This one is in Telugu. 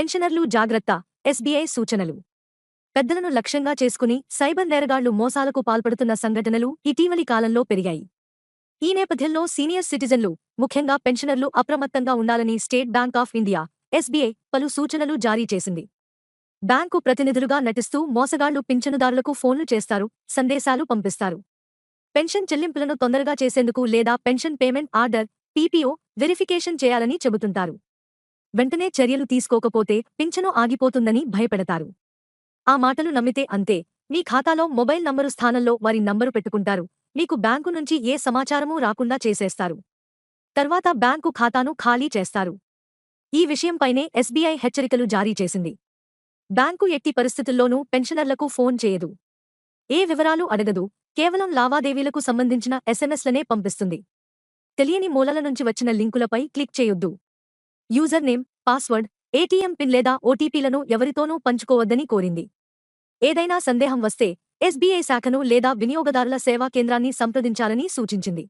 పెన్షనర్లు జాగ్రత్త ఎస్బీఐ సూచనలు. పెద్దలను లక్ష్యంగా చేసుకుని సైబర్ నేరగాళ్ళు మోసాలకు పాల్పడుతున్న సంఘటనలు ఇటీవలి కాలంలో పెరిగాయి. ఈ నేపథ్యంలో సీనియర్ సిటిజన్లు ముఖ్యంగా పెన్షనర్లు అప్రమత్తంగా ఉండాలని State Bank of India SBI పలు సూచనలు జారీ చేసింది. బ్యాంకు ప్రతినిధులుగా నటిస్తూ మోసగాళ్ళు పింఛనుదారులకు ఫోన్లు చేస్తారు సందేశాలు పంపిస్తారు. పెన్షన్ చెల్లింపులను తొందరగా చేసేందుకు లేదా pension payment order PPO verification చేయాలని చెబుతుంటారు. వెంటనే చర్యలు తీసుకోకపోతే పింఛను ఆగిపోతుందని భయపెడతారు. ఆ మాటలు నమ్మితే అంతే. మీ ఖాతాలో మొబైల్ నంబరు స్థానంలో వారి నంబరు పెట్టుకుంటారు. మీకు బ్యాంకు నుంచి ఏ సమాచారమూ రాకుండా చేసేస్తారు. తర్వాత బ్యాంకు ఖాతాను ఖాళీ చేస్తారు. ఈ విషయంపైనే ఎస్బీఐ హెచ్చరికలు జారీ చేసింది. బ్యాంకు ఎట్టి పరిస్థితుల్లోనూ పెన్షనర్లకు ఫోన్ చేయదు. ఏ వివరాలు అడగదు. కేవలం లావాదేవీలకు సంబంధించిన ఎస్ఎంఎస్లనే పంపిస్తుంది. తెలియని మూలల నుంచి వచ్చిన లింకులపై క్లిక్ చేయొద్దు. User name password ATM pin లేదా ఓటీపీలను ఎవరితోనూ పంచుకోవద్దని కోరింది. ఏదైనా సందేహం వస్తే ఎస్బీఐ శాఖను లేదా వినియోగదారుల సేవా కేంద్రాన్ని సంప్రదించాలని సూచించింది.